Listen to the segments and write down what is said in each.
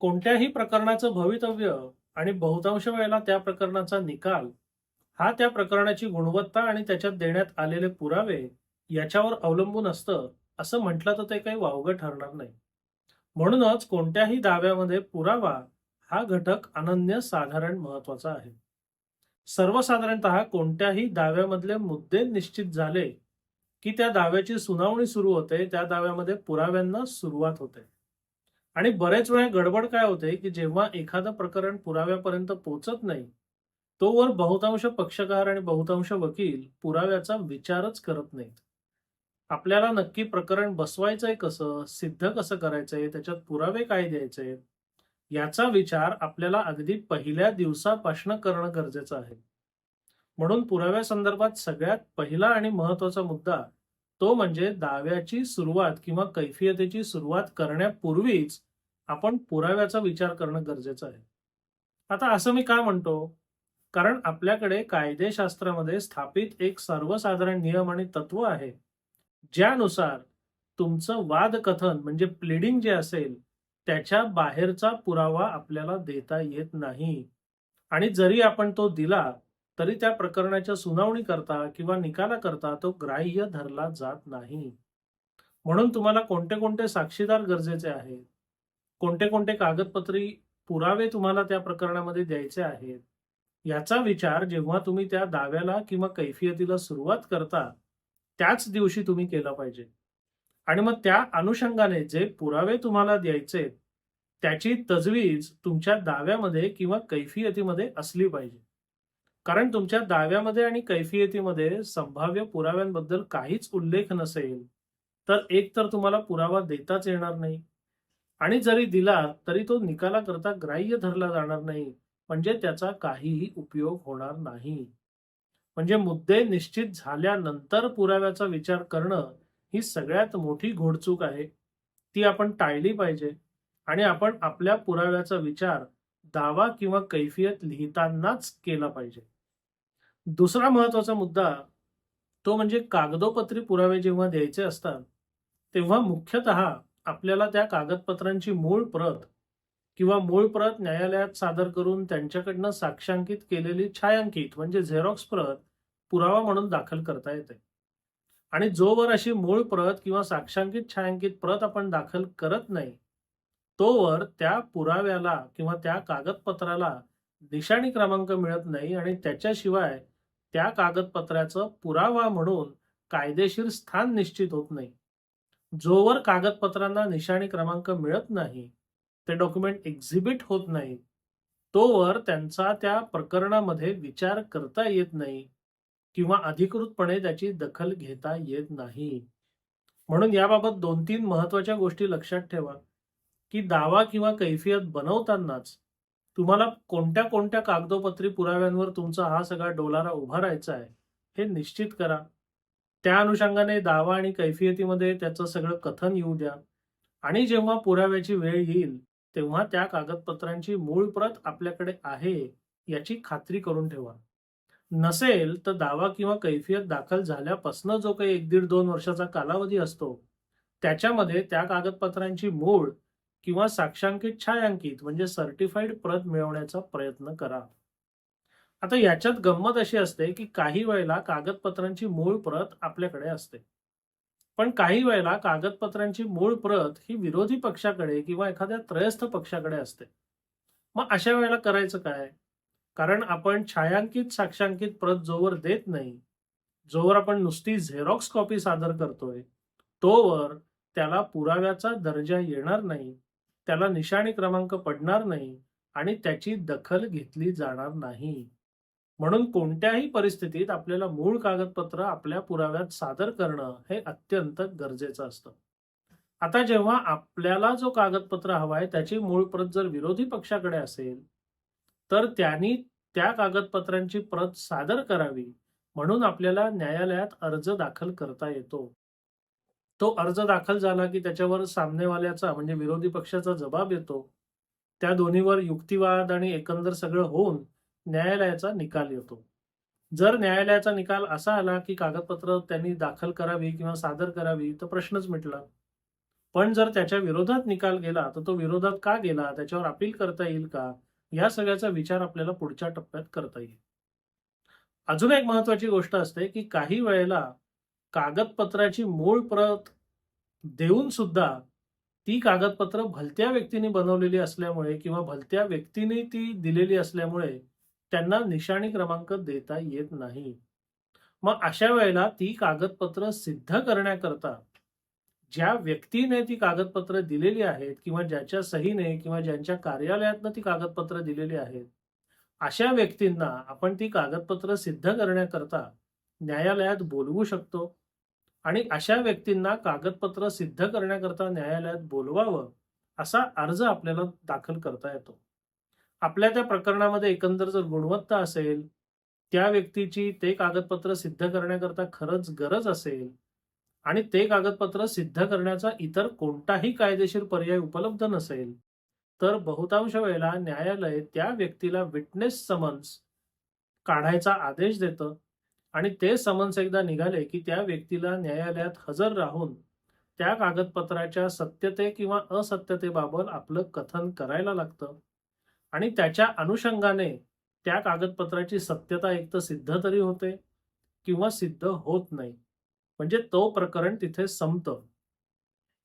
कोणत्याही प्रकरणाचं भवितव्य आणि बहुतांश वेळेला त्या प्रकरणाचा निकाल हा त्या प्रकरणाची गुणवत्ता आणि त्याच्यात देण्यात आलेले पुरावे याच्यावर अवलंबून असतं असं म्हटलं तर ते काही वावगं ठरणार नाही. म्हणूनच कोणत्याही दाव्यामध्ये पुरावा हा घटक अनन्य साधारण महत्त्वाचा आहे. सर्वसाधारणतः कोणत्याही दाव्यामधले मुद्दे निश्चित झाले की त्या दाव्याची सुनावणी सुरू होते त्या दाव्यामध्ये पुराव्यांना सुरुवात होते. आणि बरेच वेळा गडबड काय होते की जेव्हा एखादं प्रकरण पुराव्यापर्यंत पोहोचत नाही तोवर बहुतांश पक्षकार आणि बहुतांश वकील पुराव्याचा विचारच करत नाहीत. आपल्याला नक्की प्रकरण बसवायचंय कसं सिद्ध कसं करायचंय त्याच्यात पुरावे काय द्यायचे? याचा विचार आपल्याला अगदी पहिल्या दिवसापासून करणं गरजेचं आहे. म्हणून पुराव्यासंदर्भात सगळ्यात पहिला आणि महत्त्वाचा मुद्दा तो म्हणजे दाव्याची सुरुवात किंवा कैफियतेची सुरुवात करण्यापूर्वीच आपण पुराव्याचा विचार करणं गरजेचं आहे. आता असं मी का म्हणतो? कारण आपल्याकडे कायदेशास्त्रामध्ये स्थापित एक सर्वसाधारण नियम आणि तत्व आहे. ज्यानुसार तुमचं वादकथन म्हणजे प्लिडिंग जे असेल त्याच्या बाहेरचा पुरावा आपल्याला देता येत नाही. आणि जरी आपण तो दिला तरी त्या प्रकरणाच्या सुनावणी करता किंवा निकाला करता तो ग्राह्य धरला जात नाही. म्हणून तुम्हाला कोणते कोणते साक्षीदार गरजेचे आहेत? कोणते कोणते कागदपत्री पुरावे तुम्हाला त्या प्रकरणामध्ये द्यायचे आहेत याचा विचार जेव्हा तुम्ही त्या दाव्याला किंवा कैफियतीला सुरुवात करता त्याच दिवशी तुम्ही केला पाहिजे. आणि मग त्या अनुषंगाने जे पुरावे तुम्हाला द्यायचे त्याची तजवीज तुमच्या दाव्यामध्ये किंवा कैफियतीमध्ये असली पाहिजे. कारण तुमच्या दाव्यामध्ये आणि कैफियतीमध्ये संभाव्य पुराव्यांबद्दल काहीच उल्लेख नसेल तर एक तर तुम्हाला पुरावा देताच येणार नाही. आणि जरी दिला तरी तो निकालाकरता ग्राह्य धरला जाणार नाही. म्हणजे त्याचा काहीही उपयोग होणार नाही. म्हणजे मुद्दे निश्चित झाल्यानंतर पुराव्याचा विचार करणं ही सगळ्यात मोठी घोडचूक आहे. ती आपण टाळली पाहिजे. आणि आपण आपल्या पुराव्याचा विचार दावा किंवा कैफियत लिहितानाच केला पाहिजे. दुसरा महत्त्वाचा मुद्दा तो म्हणजे कागदोपत्री पुरावे जेव्हा द्यायचे असतात तेव्हा मुख्यतः आपल्याला त्या कागदपत्रांची मूळ प्रत किंवा मूळ प्रत न्यायालयात सादर करून त्यांच्याकडनं साक्षांकित केलेली छायांकित म्हणजे झेरॉक्स प्रत पुरावा म्हणून दाखल करता येते. आणि जोवर अशी मूळ प्रत किंवा साक्षांकित छायांकित प्रत आपण दाखल करत नाही तोवर त्या पुराव्याला किंवा त्या कागदपत्राला निशाणी क्रमांक मिळत नाही आणि त्याच्याशिवाय त्या कागदपत्राचं पुरावा म्हणून कायदेशीर स्थान निश्चित होत नाही. जोवर कागदपत्रांना निशाणी क्रमांक मिळत नाही ते डॉक्युमेंट एक्झिबिट होत नाही तोवर त्यांचा त्या प्रकरणामध्ये विचार करता येत नाही किंवा अधिकृतपणे त्याची दखल घेता येत नाही. म्हणून याबाबत दोन तीन महत्त्वाच्या गोष्टी लक्षात ठेवा की दावा किंवा कैफियत बनवतानाच तुम्हाला कोणत्या कोणत्या कागदोपत्री पुराव्यांवर तुमचा हा सगळा डोलारा उभारायचा आहे हे निश्चित करा. त्या अनुषंगाने दावा आणि कैफियतीमध्ये त्याचं सगळं कथन येऊ द्या. आणि जेव्हा पुराव्याची वेळ येईल तेव्हा त्या कागदपत्रांची मूळ प्रत आपल्याकडे आहे याची खात्री करून ठेवा. नसेल तर दावा किंवा कैफियत दाखल झाल्यापासून जो काही एक दीड दोन वर्षाचा कालावधी असतो त्याच्यामध्ये त्या कागदपत्रांची मूळ किंवा साक्षांकित छायांकित म्हणजे सर्टिफाईड प्रत मिळवण्याचा प्रयत्न करा. आता याच्यात गंमत अशी असते की काही वेळेला कागदपत्रांची मूळ प्रत आपल्याकडे असते. पण काही वेळेला कागदपत्रांची मूळ प्रत ही विरोधी पक्षाकडे किंवा एखाद्या त्रयस्थ पक्षाकडे असते. मग अशा वेळेला करायचं काय? कारण आपण छायांकित साक्षांकित प्रत जोवर देत नाही जोवर आपण नुसती झेरॉक्स कॉपी सादर करतोय तोवर त्याला पुराव्याचा दर्जा येणार नाही त्याला निशाणी क्रमांक पडणार नाही आणि त्याची दखल घेतली जाणार नाही. म्हणून कोणत्याही परिस्थितीत आपल्याला मूळ कागदपत्र आपल्या पुराव्यात सादर करणं हे अत्यंत गरजेचं असतं. आता जेव्हा आपल्याला जो कागदपत्र हवाय त्याची मूळ प्रत जर विरोधी पक्षाकडे असेल तर त्यांनी त्या कागदपत्रांची प्रत सादर करावी म्हणून आपल्याला न्यायालयात अर्ज दाखल करता येतो. तो अर्ज दाखल झाला की त्याच्यावर सामनेवाल्याचा म्हणजे विरोधी पक्षाचा जबाब येतो. त्या दोन्हीवर युक्तिवाद आणि एकंदर सगळं होऊन न्यायालयाचा निकाल येतो. जर न्यायालयाचा निकाल असा आला की कागदपत्र त्यांनी दाखल करावी किंवा सादर करावी तर प्रश्नच मिटला. पण जर त्याच्या विरोधात निकाल गेला तर तो विरोधात का गेला त्याच्यावर अपील करता येईल का? या सगळ्याचा विचार आपल्याला पुढच्या टप्प्यात करता येईल. अजून एक महत्वाची गोष्ट असते की काही वेळेला कागदपत्राची मूळ प्रत देऊन सुद्धा ती कागदपत्र भलत्या व्यक्तीने बनवलेली असल्यामुळे किंवा भलत्या व्यक्तीने ती दिलेली असल्यामुळे त्यांना निशाणी क्रमांक देता येत नाही. मग अशा वेळेला ती कागदपत्र सिद्ध करण्याकरता ज्या व्यक्तीने ती कागदपत्र दिलेली आहेत किंवा ज्याच्या सहीने किंवा ज्यांच्या कार्यालयातनं ती कागदपत्र दिलेली आहेत अशा व्यक्तींना आपण ती कागदपत्र सिद्ध करण्याकरता न्यायालयात बोलवू शकतो आणि अशा व्यक्तींना कागदपत्र सिद्ध करण्याकरता न्यायालयात बोलवावं असा अर्ज आपल्याला दाखल करता येतो. आपल्या त्या प्रकरणामध्ये एकंदर जर गुणवत्ता असेल त्या व्यक्तीची ते कागदपत्र सिद्ध करण्याकरता खरंच गरज असेल आणि ते कागदपत्र सिद्ध करण्याचा इतर कोणताही कायदेशीर पर्याय उपलब्ध नसेल तर बहुतांश वेळेला न्यायालय त्या व्यक्तीला विटनेस समन्स काढायचा आदेश देतं आणि ते समन्स एकदा निघाले की त्या व्यक्तीला न्यायालयात हजर राहून त्या कागदपत्राच्या सत्यते किंवा असत्यतेबाबत आपलं कथन करायला लागतं. आणि त्याच्या अनुषंगाने त्या कागदपत्राची सत्यता एक तर सिद्ध तरी होते किंवा सिद्ध होत नाही. म्हणजे तो प्रकरण तिथे संपतं.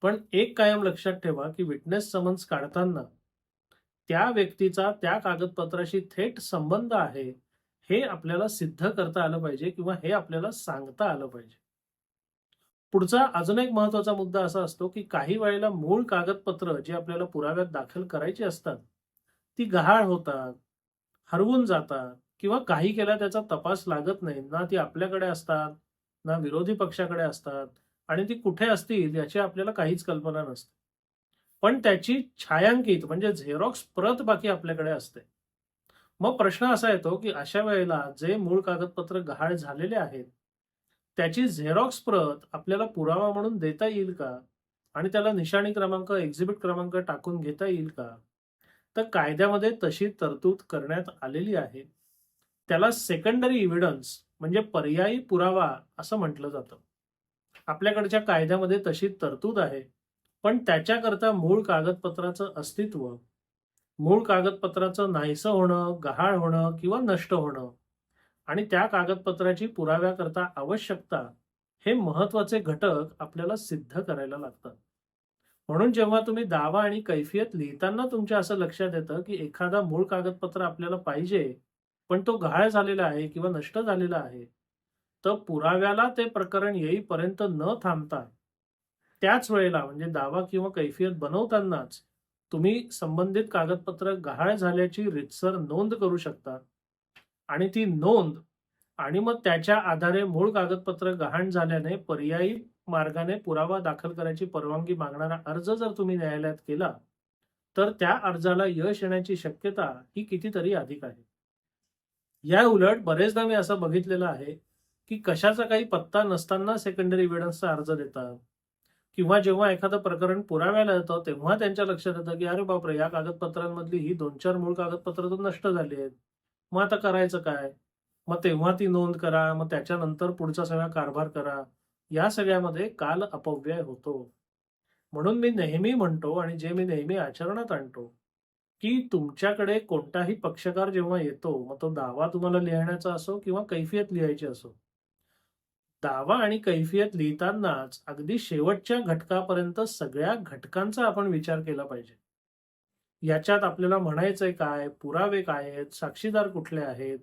पण एक कायम लक्षात ठेवा की विटनेस समन्स काढताना त्या व्यक्तीचा त्या कागदपत्राशी थेट संबंध आहे हे आपल्याला सिद्ध करता आलं पाहिजे किंवा हे आपल्याला सांगता आलं पाहिजे. पुढचा अजून एक महत्त्वाचा मुद्दा असा असतो की काही वेळेला मूळ कागदपत्र जे आपल्याला पुराव्यात दाखल करायची असतात ती गहाळ होतात हरवून जातात किंवा काही केला त्याचा तपास लागत नाही. ना ती आपल्याकडे असतात ना विरोधी पक्षाकडे असतात आणि ती कुठे असतील याची आपल्याला काहीच कल्पना नसते. पण त्याची छायांकित म्हणजे झेरॉक्स प्रत बाकी आपल्याकडे असते. मग प्रश्न असा येतो की अशा वेळेला जे मूळ कागदपत्र गहाळ झालेले आहेत त्याची झेरॉक्स प्रत आपल्याला पुरावा म्हणून देता येईल का? आणि त्याला निशाणी क्रमांक एक्झिबिट क्रमांक टाकून घेता येईल का? तर कायद्यामध्ये तशी तरतूद करण्यात आलेली आहे. त्याला सेकंडरी इव्हिडन्स म्हणजे पर्यायी पुरावा असं म्हटलं जातं. आपल्याकडच्या कायद्यामध्ये तशी तरतूद आहे पण त्याच्याकरता मूळ कागदपत्राचं अस्तित्व मूळ कागदपत्राचं नाहीसं होणं गहाळ होणं किंवा नष्ट होणं आणि त्या कागदपत्राची पुराव्याकरता आवश्यकता हे महत्त्वाचे घटक आपल्याला सिद्ध करायला लागतात. म्हणून जेव्हा तुम्ही दावा आणि कैफियत लिहिताना तुमच्या असं लक्षात येतं की एखादा मूळ कागदपत्र आपल्याला पाहिजे पण तो गहाळ झालेला आहे किंवा नष्ट झालेला आहे तर पुराव्याला ते प्रकरण येईपर्यंत न थांबता त्याच वेळेला म्हणजे दावा किंवा कैफियत बनवतानाच तुम्ही संबंधित कागदपत्र गहाळ झाल्याची रितसर नोंद करू शकता. आणि ती नोंद आणि मग त्याच्या आधारे मूळ कागदपत्र गहाण झाल्याने पर्यायी मार्गाने पुरावा दाखल करायची परवानगी मागणारा अर्ज जर तुम्ही न्यायालयात केला तर त्या अर्जाला यश येण्याची शक्यता ही कितीतरी अधिक आहे. या उलट बरेचदा मी असं बघितलेलं आहे की कशाचा काही पत्ता नसताना सेकंडरी इव्हिडन्सचा अर्ज देतात. किंवा जेव्हा एखादं प्रकरण पुराव्याला येतं तेव्हा त्यांच्या लक्षात येतं की अरे बापरे या कागदपत्रांमधली ही दोन चार मूळ कागदपत्र तर नष्ट झाली आहेत. मग आता करायचं काय? मग तेव्हा ती नोंद करा मग त्याच्यानंतर पुढचा सगळा कारभार करा. या सगळ्यामध्ये काल अपव्यय होतो. म्हणून मी नेहमी म्हणतो आणि जे मी नेहमी आचरणात आणतो की तुमच्याकडे कोणताही पक्षकार जेव्हा येतो मग तो दावा तुम्हाला लिहिण्याचा असो किंवा कैफियत लिहायची असो. दावा आणि कैफियत लिहितानाच अगदी शेवटच्या घटकापर्यंत सगळ्या घटकांचा आपण विचार केला पाहिजे. याच्यात आपल्याला म्हणायचंय काय पुरावे काय आहेत साक्षीदार कुठले आहेत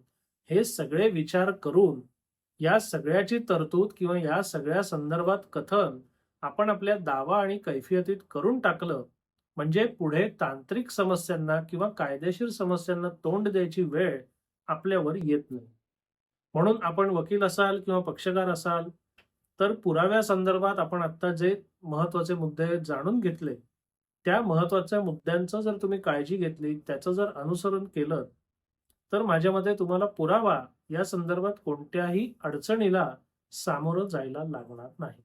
हे सगळे विचार करून या सगळ्याची तरतूद किंवा या सगळ्या संदर्भात कथन आपण आपल्या दावा आणि कैफियतीत करून टाकलं म्हणजे पुढे तांत्रिक समस्यांना किंवा कायदेशीर समस्यांना तोंड द्यायची वेळ आपल्यावर येत नाही. म्हणून आपण वकील असाल किंवा पक्षकार असाल तर पुराव्या संदर्भात आपण आता जे महत्त्वाचे मुद्दे जाणून घेतले त्या महत्त्वाच्या मुद्द्यांचं जर तुम्ही काळजी घेतली त्याचं जर अनुसरण केलं तर माझ्या मते तुम्हाला पुरावा या संदर्भात कोणत्याही अडचणीला सामोरं जायला लागणार नाही.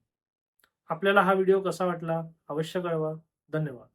आपल्याला हा व्हिडिओ कसा वाटला? अवश्य कळवा. धन्यवाद.